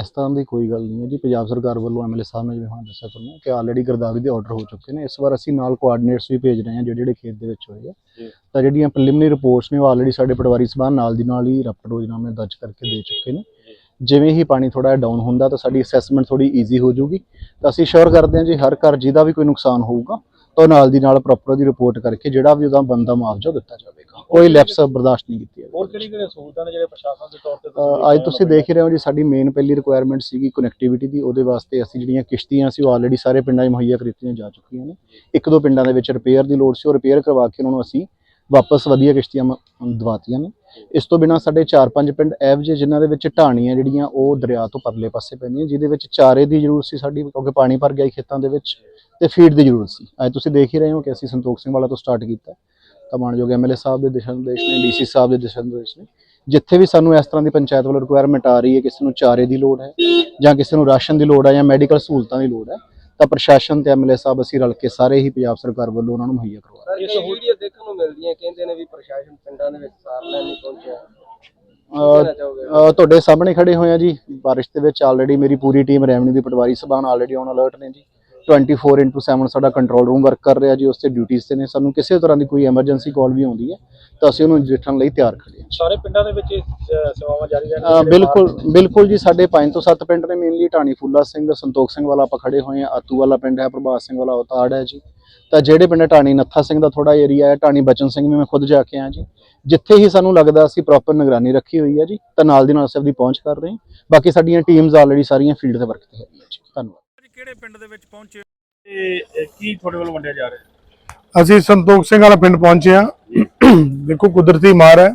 ਇਸ ਤਰ੍ਹਾਂ ਦੀ ਕੋਈ ਗੱਲ ਨਹੀਂ ਹੈ ਜੀ। ਪੰਜਾਬ ਸਰਕਾਰ ਵੱਲੋਂ ਐਮਐਲਏ ਸਾਹਿਬ ਨੇ ਜਿਵੇਂ ਹੁਣ ਦੱਸਿਆ ਤੁਹਾਨੂੰ ਕਿ ਆਲਰੇਡੀ ਗਰਦਾਵਰੀ ਦੇ ਆਰਡਰ ਹੋ ਚੁੱਕੇ ਨੇ। ਇਸ ਵਾਰ ਅਸੀਂ ਨਾਲ ਕੋਆਰਡੀਨੇਟਸ ਵੀ ਭੇਜ ਰਹੇ ਹਾਂ ਜਿਹੜੇ ਜਿਹੜੇ ਖੇਤ ਦੇ ਵਿੱਚ ਹੋਏ ਆ। ਤਾਂ ਜਿਹੜੀਆਂ ਪ੍ਰੀਲਿਮਿਨਰੀ ਰਿਪੋਰਟਸ ਨੇ ਉਹ ਆਲਰੇਡੀ ਸਾਡੇ ਪਟਵਾਰੀ ਸਭਾ ਨਾਲ ਦੀ ਨਾਲ ਹੀ ਰਪਟ ਰੋਜ਼ਨਾਮੇ ਦਰਜ ਕਰਕੇ ਦੇ ਚੁੱਕੇ ਨੇ। ਜਿਵੇਂ ਹੀ ਪਾਣੀ ਥੋੜਾ ਡਾਊਨ ਹੁੰਦਾ ਤਾਂ ਸਾਡੀ ਅਸੈਸਮੈਂਟ ਥੋੜੀ ਈਜ਼ੀ ਹੋ ਜਾਊਗੀ। ਤਾਂ ਅਸੀਂ ਸ਼ੋਰ ਕਰਦੇ ਹਾਂ ਜੀ ਹਰ ਘਰ ਜਿਹਦਾ ਵੀ ਕੋਈ ਨੁਕਸਾਨ ਹੋਊਗਾ ਤਾਂ ਨਾਲ ਦੀ ਨਾਲ ਪ੍ਰੋਪਰ ਉਹਦੀ ਰਿਪੋਰਟ ਕਰਕੇ ਜਿਹੜਾ ਵੀ ਉਹਦਾ ਬੰਦਾ ਮੁਆਵਜ਼ਾ ਦਿੱਤਾ ਜਾਵੇਗਾ। ਕੋਈ ਲੈਪਸ ਬਰਦਾਸ਼ਤ ਨਹੀਂ ਕੀਤੀ ਹੋਰ ਕਿਹੜੀ ਕਿਹੜੀ ਸਹੂਲਤਾਂ ਨੇ ਜਿਹੜੇ ਪ੍ਰਸ਼ਾਸਨ ਦੇ ਤੌਰ ਤੇ ਅੱਜ ਤੁਸੀਂ ਦੇਖ ਹੀ ਰਹੇ ਹੋ ਜੀ ਸਾਡੀ ਮੇਨ ਪਹਿਲੀ ਰਿਕੁਆਇਰਮੈਂਟ ਸੀਗੀ ਕਨੈਕਟੀਵਿਟੀ ਦੀ ਉਹਦੇ ਵਾਸਤੇ ਅਸੀਂ ਜਿਹੜੀਆਂ ਕਿਸ਼ਤੀਆਂ ਸੀ ਉਹ ਆਲਰੇਡੀ ਸਾਰੇ ਪਿੰਡਾਂ 'ਚ ਮੁਹੱਈਆ ਕੀਤੀਆਂ ਜਾ ਚੁੱਕੀਆਂ ਨੇ। ਇੱਕ ਦੋ ਪਿੰਡਾਂ ਦੇ ਵਿੱਚ ਰਿਪੇਅਰ ਦੀ ਲੋੜ ਸੀ ਉਹ ਰਿਪੇਅਰ ਕਰਵਾ ਕੇ ਉਹਨਾਂ ਨੂੰ ਅਸੀਂ ਵਾਪਸ ਵਧੀਆ ਕਿਸ਼ਤੀਆਂ ਦਵਾਤੀਆਂ ਨੇ। ਇਸ ਤੋਂ ਬਿਨਾਂ ਸਾਡੇ 4-5 ਪਿੰਡ ਇਹੋ ਜਿਹੇ ਜਿਨ੍ਹਾਂ ਦੇ ਵਿੱਚ ਢਾਣੀਆਂ ਜਿਹੜੀਆਂ ਉਹ ਦਰਿਆ ਤੋਂ ਪਰਲੇ ਪਾਸੇ ਪੈਂਦੀਆਂ ਜਿਹਦੇ ਵਿੱਚ ਚਾਰੇ ਦੀ ਜ਼ਰੂਰਤ ਸੀ ਸਾਡੀ ਕਿਉਂਕਿ ਪਾਣੀ ਭਰ ਗਿਆ ਖੇਤਾਂ ਦੇ ਵਿੱਚ ਤੇ ਫੀਡ ਦੀ ਜ਼ਰੂਰਤ ਸੀ। ਅੱਜ ਤੁਸੀਂ ਦੇਖ ਹੀ ਰਹੇ ਹੋ ਕਿ ਅਸੀਂ ਸੰਤੋਖ ਸਿੰਘ ਵਾਲਾ ਤੋਂ ਸਟਾਰਟ ਕੀਤਾ। ਤਾਂ ਮਾਨਯੋਗ ਐਮਐਲਏ ਸਾਹਿਬ ਦੇ ਦਿਸ਼ਾ ਨਿਰਦੇਸ਼ ਨੇ ਡੀਸੀ ਸਾਹਿਬ ਦੇ ਦਿਸ਼ਾ ਨਿਰਦੇਸ਼ ਨੇ। ਜਿੱਥੇ ਵੀ ਸਾਨੂੰ ਇਸ ਤਰ੍ਹਾਂ ਦੀ ਪੰਚਾਇਤ ਵੱਲੋਂ ਰਿਕੁਆਇਰਮੈਂਟ ਆ ਰਹੀ ਹੈ ਕਿਸੇ ਨੂੰ ਚਾਰੇ ਦੀ ਲੋੜ ਹੈ ਜਾਂ ਕਿਸੇ ਨੂੰ ਰਾਸ਼ਨ ਦੀ ਲੋੜ ਹੈ ਜਾਂ ਮੈਡੀਕਲ ਸਹੂਲਤਾਂ ਦੀ ਲੋੜ ਹੈ ਤਾਂ ਪ੍ਰਸ਼ਾਸਨ ਤੇ ਐਮਐਲਏ ਸਾਹਿਬ ਅਸੀਂ ਰਲ ਕੇ ਸਾਰੇ ਹੀ ਪੰਜਾਬ ਸਰਕਾਰ ਵੱਲੋਂ ਉਹਨਾਂ ਨੂੰ ਮੁਹੱਈਆ ਕਰਵਾ ਸਰ ਇਹ ਇਹ ਵੀਡੀਓ ਦੇਖਣ ਨੂੰ ਮਿਲਦੀਆਂ ਕਹਿੰਦੇ ਨੇ ਵੀ ਪ੍ਰਸ਼ਾਸਨ ਪਿੰਡਾਂ ਦੇ ਵਿੱਚ ਸਾਰ ਲੈਣ ਨਹੀਂ ਪਹੁੰਚਿਆ। ਤੁਹਾਡੇ ਸਾਹਮਣੇ ਖੜੇ ਹੋਏ ਆ ਜੀ। ਬਾਰਿਸ਼ ਦੇ ਵਿੱਚ ਆਲਰੇਡੀ ਮੇਰੀ ਪੂਰੀ ਟੀਮ ਰੈਵਨਿਊ ਦੀ ਪਟਵਾਰੀ ਸਭਾਨ ਆਲਰੇਡੀ ਔਨ ਅਲਰਟ ਨੇ ਜੀ। 24/7 ਸਾਡਾ ਕੰਟਰੋਲ ਰੂਮ ਵਰਕ ਕਰ ਰਿਹਾ ਜੀ ਉਸ ਤੇ ਡਿਊਟੀਆਂ ਤੇ ਨੇ। ਸਾਨੂੰ ਕਿਸੇ ਤਰ੍ਹਾਂ ਦੀ ਕੋਈ ਐਮਰਜੈਂਸੀ ਕਾਲ ਵੀ ਆਉਂਦੀ ਹੈ ਤਾਂ ਅਸੀਂ ਉਹਨੂੰ ਨਜਿੱਠਣ ਲਈ ਤਿਆਰ ਖੜੇ ਹਾਂ। ਸਾਰੇ ਪਿੰਡਾਂ ਦੇ ਵਿੱਚ ਸੇਵਾਵਾਂ ਜਾਰੀ ਰਹਿਣ ਅਹ ਬਿਲਕੁਲ ਬਿਲਕੁਲ ਜੀ ਸਾਡੇ 5 ਤੋਂ 7 ਪਿੰਡ ਨੇ ਮੇਨਲੀ ਢਾਣੀ ਫੁੱਲਾ ਸਿੰਘ ਸੰਤੋਖ ਸਿੰਘ ਵਾਲਾ ਆਪਾਂ ਖੜੇ ਹੋਏ ਆ ਆਤੂ ਵਾਲਾ ਪਿੰਡ ਹੈ ਪ੍ਰਭਾਤ ਸਿੰਘ ਵਾਲਾ ਉਤਾੜ ਹੈ ਜੀ। ਤਾਂ ਜਿਹੜੇ ਪਿੰਡ ਢਾਣੀ ਨੱਥਾ ਸਿੰਘ ਦਾ ਥੋੜਾ ਏਰੀਆ ਹੈ ਢਾਣੀ ਬਚਨ ਸਿੰਘ ਵੀ ਮੈਂ ਖੁਦ ਜਾ ਕੇ ਆਇਆ ਜੀ। ਜਿੱਥੇ ਹੀ ਸਾਨੂੰ ਲੱਗਦਾ ਅਸੀਂ ਪ੍ਰੋਪਰ ਨਿਗਰਾਨੀ ਰੱਖੀ ਹੋਈ ਹੈ ਜੀ ਤਾਂ ਨਾਲ ਦੀ ਨਾਲ ਅਸੀਂ ਆਪਦੀ ਪਹੁੰਚ ਕਰ ਰਹੇ ਹਾਂ। ਬਾਕੀ ਸਾਡੀਆਂ ਟੀਮਸ ਆਲਰੇਡੀ ਸਾਰੀਆਂ ਫੀਲਡ ਤੇ ਵਰਕ ਤੇ ਹੈਗੀਆਂ ਜੀ। ਧੰਨਵਾਦ। ਕਿਹੜੇ ਪਿੰਡ ਦੇ ਵਿੱਚ ਪਹੁੰਚੇ ਤੇ ਕੀ ਤੁਹਾਡੇ ਵੱਲੋਂ ਵੰਡਿਆ ਜਾ ਰਿਹਾ ਅਸੀਂ ਸੰਤੋਖ ਸਿੰਘ ਵਾਲਾ ਪਿੰਡ ਪਹੁੰਚੇ ਆ ਦੇਖੋ ਕੁਦਰਤੀ ਮਾਰ ਹੈ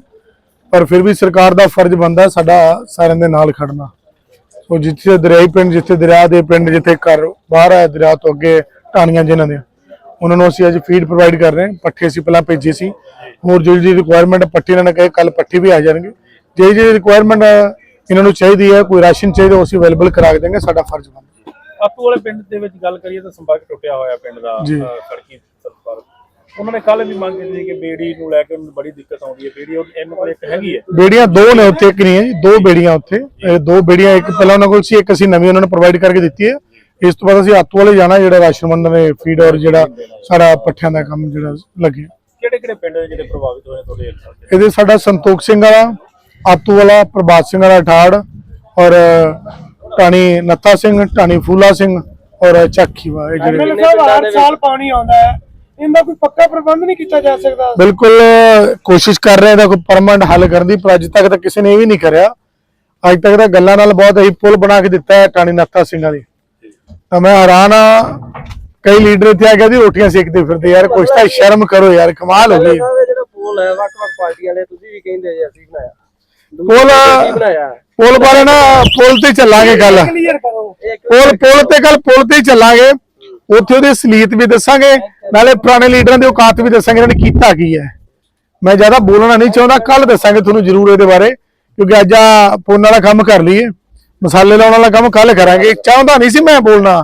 ਪਰ ਫਿਰ ਵੀ ਸਰਕਾਰ ਦਾ ਫਰਜ਼ ਬਣਦਾ ਸਾਡਾ ਸਾਰਿਆਂ ਦੇ ਨਾਲ ਖੜਨਾ। ਸੋ ਜਿੱਥੇ ਦਰਿਆਈ ਪਿੰਡ ਜਿੱਥੇ ਦਰਿਆ ਦੇ ਪਿੰਡ ਜਿੱਥੇ ਘਰ ਬਾਹਰ ਹੈ ਦਰਿਆ ਤੋਂ ਅੱਗੇ ਢਾਣੀਆਂ ਜਿਨ੍ਹਾਂ ਦੇ ਉਹਨਾਂ ਨੂੰ ਅਸੀਂ ਅੱਜ ਫੀਡ ਪ੍ਰੋਵਾਈਡ ਕਰ ਰਹੇ ਹਾਂ। ਪੱਠੇ ਅਸੀਂ ਪਹਿਲਾਂ ਭੇਜੇ ਸੀ। ਹੋਰ ਜਿਹੜੀ ਜਿਹੜੀ ਰਿਕੁਆਇਰਮੈਂਟ ਪੱਠੀ ਇਹਨਾਂ ਨੇ ਕਹੇ ਕੱਲ ਪੱਠੀ ਵੀ ਆ ਜਾਣਗੇ। ਜਿਹੜੀ ਜਿਹੜੀ ਰਿਕੁਆਇਰਮੈਂਟ ਇਹਨਾਂ ਨੂੰ ਚਾਹੀਦੀ ਹੈ ਕੋਈ ਰਾਸ਼ਨ ਚਾਹੀਦਾ ਉਹ ਅਸੀਂ ਅਵੇਲੇਬਲ ਕਰਾ ਕੇ ਦੇਵਾਂਗੇ ਸਾਡਾ ਫਰਜ਼ ਬਣਦਾ ਆਪੂ ਵਾਲੇ ਪਿੰਡ ਦੇ ਵਿੱਚ ਗੱਲ ਕਰੀਏ ਤਾਂ ਸੰਪਰਕ ਟੁੱਟਿਆ ਹੋਇਆ ਪਿੰਡ ਦਾ ਜੀ। ਅ, ਸੜਕੀ ਸੰਪਰਕ। ਉਹਨਾਂ ਨੇ ਕੱਲ ਵੀ ਮੰਗ ਕੀਤੀ ਕਿ ਬੇੜੀ ਨੂੰ ਲੈ ਕੇ ਉਹਨੂੰ ਬੜੀ ਦਿੱਕਤ ਆਉਂਦੀ ਹੈ। ਬੇੜੀ ਉਹ ਇਹਨਾਂ ਕੋਲ ਇੱਕ ਹੈਗੀ ਹੈ। ਬੇੜੀਆਂ ਦੋ ਨੇ ਉੱਥੇ ਇੱਕ ਨਹੀਂ ਹੈ ਜੀ, ਦੋ ਬੇੜੀਆਂ ਉੱਥੇ। ਇਹ ਦੋ ਬੇੜੀਆਂ ਇੱਕ ਪਹਿਲਾਂ ਉਹਨਾਂ ਕੋਲ ਸੀ ਇੱਕ ਅਸੀਂ ਨਵੀਂ ਉਹਨਾਂ ਨੂੰ ਪ੍ਰੋਵਾਈਡ ਕਰਕੇ ਦਿੱਤੀ ਹੈ। ਇਸ ਤੋਂ ਬਾਅਦ ਅਸੀਂ ਆਤੂ ਵਾਲੇ ਜਾਣਾ ਜਿਹੜਾ ਰਾਸ਼ਨ ਵੰਡਣ ਦੇ ਫੀਡ ਔਰ ਜਿਹੜਾ ਸਾਡਾ ਪੱਠਿਆਂ ਦਾ ਕੰਮ ਜਿਹੜਾ ਲੱਗਿਆ। ਕਿਹੜੇ ਕਿਹੜੇ ਪਿੰਡ ਨੇ ਜਿਹੜੇ ਪ੍ਰਭਾਵਿਤ ਹੋਏ ਤੁਹਾਡੇ ਏਰੀਆ ਦੇ? ਇਹਦੇ ਸਾਡਾ ਸੰਤੋਖ ਸਿੰਘ ਵਾਲਾ ਆਤੂ ਵਾਲਾ ਪ੍ਰਭਾਤ ਸਿੰਘ ਵਾਲਾ ਠਾੜ ਔਰ ਟਾਣੀ ਨੱਤਾ ਸਿੰਘ ਟਾਣੀ ਫੂਲਾ ਸਿੰਘ ਔਰ ਚੱਕੀ ਵਾ ਇਹ ਜਿਹੜੇ ਵਿੱਚ ਸਾਲ ਪਾਣੀ ਆਉਂਦਾ ਹੈ। ਇਹਦਾ ਕੋਈ ਪੱਕਾ ਪ੍ਰਬੰਧ ਨਹੀਂ ਕੀਤਾ ਜਾ ਸਕਦਾ। ਬਿਲਕੁਲ ਕੋਸ਼ਿਸ਼ ਕਰ ਰਹੇ ਹਾਂ ਇਹਦਾ ਕੋਈ ਪਰਮਨੈਂਟ ਹੱਲ ਕਰਨ ਦੀ ਪਰ ਅੱਜ ਤੱਕ ਤਾਂ ਕਿਸੇ ਨੇ ਇਹ ਵੀ ਨਹੀਂ ਕਰਿਆ। ਅੱਜ ਤੱਕ ਤਾਂ ਗੱਲਾਂ ਨਾਲ ਬਹੁਤ ਅਸੀਂ ਪੁਲ ਬਣਾ ਕੇ ਦਿੱਤਾ ਹੈ ਟਾਣੀ ਨੱਤਾ ਸਿੰਘਾਂ ਦੀ ਤਾਂ ਮੈਂ ਹੈਰਾਨ ਆ ਕਈ ਲੀਡਰ ਇੱਥੇ ਆ ਕੇ ਦੀ ਰੋਟੀਆਂ ਸੇਕਦੇ ਫਿਰਦੇ ਯਾਰ ਕੁਛ ਤਾਂ ਸ਼ਰਮ ਕਰੋ ਯਾਰ ਕਮਾਲ ਹੋ ਗਈ। ਜਿਹੜਾ ਪੋਲ ਹੈ ਵੱਖ-ਵੱਖ ਪਾਰਟੀਆਂ ਨੇ ਤੁਸੀਂ ਵੀ ਕਹਿੰਦੇ ਜੀ ਅਸੀਂ ਬਣਾਇਆ। ਪੁਲ ਬਣਾਇਆ। ਪੁਲ ਬਾਰੇ ਨਾ ਪੁਲ ਤੇ ਚੱਲਾਂਗੇ ਗੱਲ। ਪੁਲ ਪੁਲ ਤੇ ਗੱਲ ਪੁਲ ਤੇ ਚੱਲਾਂਗੇ। ਉੱਥੇ ਉਹਦੀ ਅਸਲੀਅਤ ਵੀ ਦੱਸਾਂਗੇ ਨਾਲੇ ਪੁਰਾਣੇ ਲੀਡਰਾਂ ਦੀ ਔਕਾਤ ਵੀ ਦੱਸਾਂਗੇ ਇਹਨਾਂ ਨੇ ਕੀਤਾ ਕੀ ਹੈ। ਮੈਂ ਜ਼ਿਆਦਾ ਬੋਲਣਾ ਨਹੀਂ ਚਾਹੁੰਦਾ ਕੱਲ ਦੱਸਾਂਗੇ ਤੁਹਾਨੂੰ ਜ਼ਰੂਰ ਇਹਦੇ ਬਾਰੇ ਕਿਉਂਕਿ ਅੱਜ ਆ ਪੁੰਨ ਵਾਲਾ ਕੰਮ ਕਰ ਲਈਏ। ਮਸਾਲੇ ਲਾਉਣ ਵਾਲਾ ਕੰਮ ਕੱਲ ਕਰਾਂਗੇ। ਚਾਹੁੰਦਾ ਨਹੀਂ ਸੀ ਮੈਂ ਬੋਲਣਾ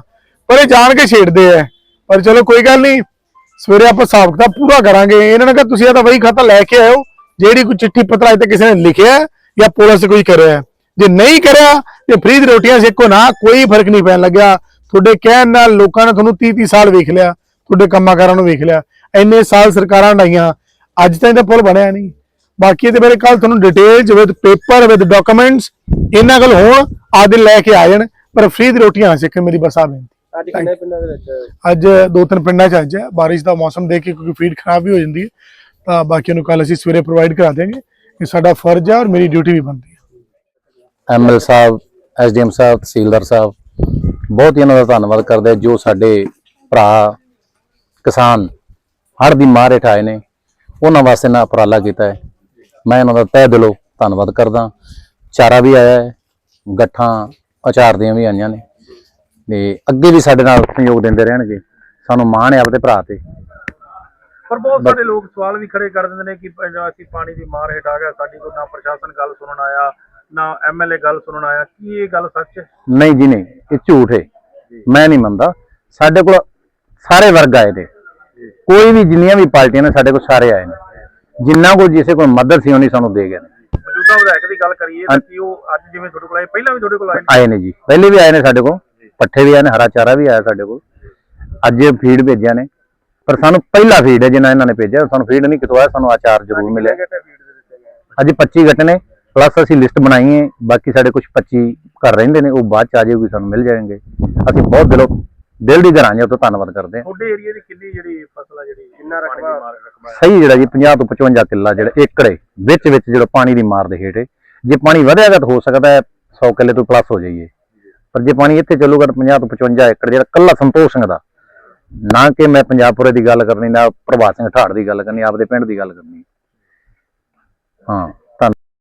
ਪਰ ਇਹ ਜਾਣ ਕੇ ਛੇੜਦੇ ਆ। ਪਰ ਚਲੋ ਕੋਈ ਗੱਲ ਨਹੀਂ ਸਵੇਰੇ ਆਪਾਂ ਹਿਸਾਬ ਕਿਤਾਬ ਪੂਰਾ ਕਰਾਂਗੇ। ਇਹਨਾਂ ਨੇ ਕਿਹਾ ਤੁਸੀਂ ਇਹ ਤਾਂ ਵਹੀ ਖਾਤਾ ਲੈ ਕੇ ਆਇਓ ਜਿਹੜੀ ਕੋਈ ਚਿੱਠੀ ਪੱਤਰ ਅਜੇ ਤੱਕ ਕਿਸੇ ਨੇ ਲਿਖਿਆ ਜਾਂ ਪੁਲਿਸ ਕੋਈ ਕਰਿਆ। ਜੇ ਨਹੀਂ ਕਰਿਆ ਤੇ ਫ੍ਰੀ ਦੀ ਰੋਟੀਆਂ ਸੇਕੋ ਨਾ ਕੋਈ ਫ਼ਰਕ ਨਹੀਂ ਪੈਣ ਲੱਗਿਆ। ਤੁਹਾਡੇ ਕਹਿਣ ਨਾਲ ਲੋਕਾਂ ਨੇ ਤੁਹਾਨੂੰ 30 30 ਸਾਲ ਵੇਖ ਲਿਆ ਤੁਹਾਡੇ ਕੰਮਾਂ ਕਾਰਾਂ ਨੂੰ ਵੇਖ ਲਿਆ ਇੰਨੇ ਸਾਲ ਸਰਕਾਰਾਂ ਡਾਈਆਂ ਅੱਜ ਤਾਈਂ ਤਾਂ ਪੁਲ ਬਣਿਆ ਨਹੀਂ। ਬਾਕੀ ਇਹਦੇ ਬਾਰੇ ਕੱਲ ਤੁਹਾਨੂੰ details with paper with documents ਇਹਨਾਂ ਕੋਲ ਹੋਣ ਆਦਿ ਲੈ ਕੇ ਆ ਜਾਣ ਪਰ ਫ੍ਰੀ ਦੀ ਰੋਟੀਆਂ ਨਾ ਸਿੱਖਣ ਮੇਰੀ ਬਸ ਆ ਬੇਨਤੀ। ਅੱਜ ਕਿੰਨੇ ਪਿੰਡਾਂ ਦੇ ਵਿੱਚ? ਅੱਜ ਦੋ ਤਿੰਨ ਪਿੰਡਾਂ 'ਚ ਅੱਜ ਹੈ ਬਾਰਿਸ਼ ਦਾ ਮੌਸਮ ਦੇਖ ਕੇ ਕਿਉਂਕਿ ਫੀਡ ਖਰਾਬ ਵੀ ਹੋ ਜਾਂਦੀ ਹੈ ਤਾਂ ਬਾਕੀਆਂ ਨੂੰ ਕੱਲ ਅਸੀਂ ਸਵੇਰੇ ਪ੍ਰੋਵਾਈਡ ਕਰਾ ਦੇਵਾਂਗੇ ਇਹ ਸਾਡਾ ਫਰਜ਼ ਹੈ ਔਰ ਮੇਰੀ ਡਿਊਟੀ ਵੀ ਬਣਦੀ ਹੈ। ਐਮਐਲ ਸਾਹਿਬ ਐਸਡੀਐਮ ਸਾਹਿਬ ਤਹਿਸੀਲਦਾਰ ਸਾਹਿਬ ਬਹੁਤ ਹੀ ਇਹਨਾਂ ਦਾ ਧੰਨਵਾਦ ਕਰਦੇ ਜੋ ਸਾਡੇ ਭਰਾ ਕਿਸਾਨ ਹੜ੍ਹ ਦੀ ਮਾਰ ਹੇਠ ਆਏ ਨੇ ਉਹਨਾਂ ਵਾਸਤੇ ਨਾ ਉਪਰਾਲਾ ਕੀਤਾ ਹੈ। ਮੈਂ ਇਹਨਾਂ ਦਾ ਤਹਿ ਦਿਲੋਂ ਧੰਨਵਾਦ ਕਰਦਾ ਚਾਰਾ ਵੀ ਆਇਆ ਹੈ ਗੱਠਾਂ ਅਚਾਰ ਦੀਆਂ ਵੀ ਆਈਆਂ ਨੇ ਤੇ ਅੱਗੇ ਵੀ ਸਾਡੇ ਨਾਲ ਸਹਿਯੋਗ ਦਿੰਦੇ ਰਹਿਣਗੇ। ਸਾਨੂੰ ਮਾਣ ਹੈ ਆਪਦੇ ਭਰਾ ਤੇ। ਪਰ ਬਹੁਤ ਸਾਰੇ ਲੋਕ ਸਵਾਲ ਵੀ ਖੜੇ ਕਰ ਦਿੰਦੇ ਨੇ ਕਿ ਅਸੀਂ ਪਾਣੀ ਦੀ ਮਾਰ ਹੇਠ ਆ ਗਿਆ ਸਾਡੀ ਕੋਈ ਨਾ ਪ੍ਰਸ਼ਾਸਨ ਗੱਲ ਸੁਣਨ ਆਇਆ ਨਾ ਐਮਐਲਏ ਗੱਲ ਸੁਣਨ ਆਇਆ ਕੀ ਇਹ ਗੱਲ ਸੱਚ ਹੈ? ਨਹੀਂ ਜੀ ਨਹੀਂ ਇਹ ਝੂਠ ਹੈ। ਮੈਂ ਨਹੀਂ ਮੰਨਦਾ। ਸਾਡੇ ਕੋਲ ਸਾਰੇ ਵਰਗ ਆਏ ਨੇ। ਕੋਈ ਵੀ ਜਿੰਨੀਆਂ ਵੀ ਪਾਰਟੀਆਂ ਨੇ ਸਾਡੇ ਕੋਲ ਸਾਰੇ ਆਏ ਨੇ। ਜਿੰਨਾ ਕੋਲ ਜਿਸੇ ਕੋਲ ਮਦਦ ਸੀ ਉਹਨੀ ਸਾਨੂੰ ਦੇ ਗਏ ਨੇ। ਮੌਜੂਦਾ ਵਿਧਾਇਕ ਦੀ ਗੱਲ ਕਰੀਏ ਤਾਂ। ਕੀ ਉਹ ਅੱਜ ਜਿਵੇਂ ਤੁਹਾਡੇ ਕੋਲ ਆਏ ਪਹਿਲਾਂ ਵੀ ਤੁਹਾਡੇ ਕੋਲ ਆਏ ਨੇ? ਆਏ ਨੇ ਜੀ। ਪਹਿਲੇ ਵੀ ਆਏ ਨੇ ਸਾਡੇ ਕੋਲ। ਪੱਠੇ ਵੀ ਆਏ ਨੇ ਹਰਾ ਚਾਰਾ ਵੀ ਆਇਆ ਸਾਡੇ ਕੋਲ। ਅੱਜ ਫੀਡ ਭੇਜਿਆ ਨੇ। ਪਰ ਸਾਨੂੰ ਪਹਿਲਾ ਫੀਡ ਹੈ ਜਿੰਨਾ ਇਹਨਾਂ ਨੇ ਭੇਜਿਆ। ਸਾਨੂੰ ਫੀਡ ਨਹੀਂ ਕਿਤੋਂ ਆਇਆ ਸਾਨੂੰ ਆਚਾਰ ਜ਼ਰੂਰ ਮਿਲਿਆ। ਅੱਜ 25 ਗੱਟ ਨੇ। ਪਲੱਸ ਅਸੀਂ ਲਿਸਟ ਬਣਾਈ ਹੈ ਬਾਕੀ ਸਾਡੇ ਕੁਝ 25 ਘਰ ਰਹਿੰਦੇ ਨੇ ਉਹ ਬਾਅਦ ਚ ਆ ਜਾਊਗੀ ਸਾਨੂੰ ਮਿਲ ਜਾਣਗੇ। ਅਸੀਂ ਬਹੁਤ ਦਿਲੋਂ ਦਿਲ ਦੀ ਗਰਾਂ ਤੋਂ ਧੰਨਵਾਦ ਕਰਦੇ ਹਾਂ। ਤੁਹਾਡੇ ਏਰੀਆ ਦੀ ਕਿੰਨੀ ਜਿਹੜੀ ਫਸਲ ਆ ਜਿਹੜੀ ਕਿੰਨਾ ਰਕਬਾ? ਸਹੀ ਜਿਹੜਾ ਜੀ 50 ਤੋਂ 55 ਕਿੱਲਾ ਜਿਹੜਾ ਏਕੜੇ ਵਿੱਚ ਵਿੱਚ ਜਿਹੜਾ ਪਾਣੀ ਦੀ ਮਾਰ ਦੇ ਹੇਠ ਜੇ ਪਾਣੀ ਵਧੇਗਾ ਤਾਂ ਹੋ ਸਕਦਾ ਹੈ 100 ਕਿੱਲੇ ਤੋਂ ਪਲੱਸ ਹੋ ਜਾਈਏ। ਪਰ ਜੇ ਪਾਣੀ ਇੱਥੇ ਚੱਲੂਗਾ ਤਾਂ 50 ਤੋਂ 55 ਏਕੜ ਜਿਹੜਾ ਕੱਲਾ ਸੰਤੋਖ ਸਿੰਘ ਦਾ ਨਾ ਕਿ ਮੈਂ ਪੰਜਾਬਪੁਰੇ ਦੀ ਗੱਲ ਕਰਨੀ ਨਾ ਪ੍ਰਭਾਤ ਸਿੰਘ ਠਾੜ ਦੀ ਗੱਲ ਕਰਨੀ ਆਪਦੇ ਪਿੰਡ ਦੀ ਗੱਲ ਕਰਨੀ। ਹਾਂ।